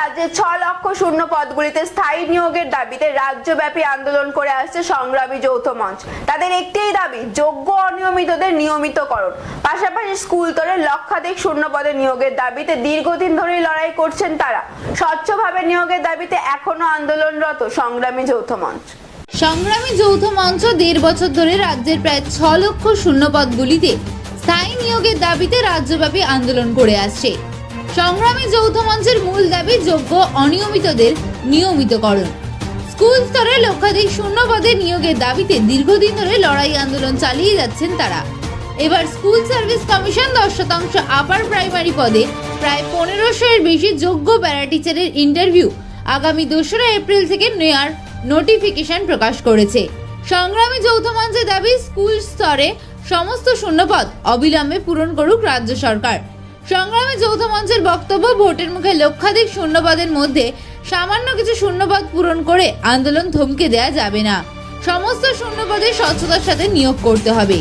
রাজ্যে ছ লক্ষ শূন্য পদগুলিতে স্থায়ী নিয়োগের দাবিতে রাজ্যব্যাপী আন্দোলন করে আসছে সংগ্রামী যৌথ মঞ্চ। তাদের একটিই দাবি, যোগ্য অনিয়মিতদের নিয়মিতকরণ। পাশাপাশি স্কুল তরে লক্ষাধিক শূন্য পদে নিয়োগের দাবিতে দীর্ঘদিন ধরেই লড়াই করছেন তারা। স্বচ্ছভাবে নিয়োগের দাবিতে এখনও আন্দোলনরত সংগ্রামী যৌথ মঞ্চ। সংগ্রামী যৌথ মঞ্চ দেড় বছর ধরে রাজ্যের প্রায় ছ লক্ষ শূন্য পদগুলিতে স্থায়ী নিয়োগের দাবিতে রাজ্যব্যাপী আন্দোলন করে আসছে। সংগ্রামী যৌথ মঞ্চের মূল দাবি যোগ্য অনিয়মিতদের নিয়মিতকরণ। স্কুল স্তরে লক্ষাধিক শূন্য পদে নিয়োগের দাবিতে দীর্ঘদিন ধরে লড়াই আন্দোলন চালিয়ে যাচ্ছেন তারা। এবার স্কুল সার্ভিস কমিশন দশ শতাংশ আপার প্রাইমারি পদে প্রায় পনেরোশো এর বেশি যোগ্য প্যারা টিচারের ইন্টারভিউ আগামী দোসরা এপ্রিল থেকে নেয়ার নোটিফিকেশন প্রকাশ করেছে। সংগ্রামী যৌথ মঞ্চের দাবি, স্কুল স্তরে সমস্ত শূন্যপদ অবিলম্বে পূরণ করুক রাজ্য সরকার। সংগ্রামী যৌথ মঞ্চের বক্তব্য, ভোটের মুখে লক্ষাধিক শূন্যপদের মধ্যে সামান্য কিছু শূন্যপদ পূরণ করে আন্দোলন থমকে দেয়া যাবে না। সমস্ত শূন্যপদে স্বচ্ছতার সাথে নিয়োগ করতে হবে।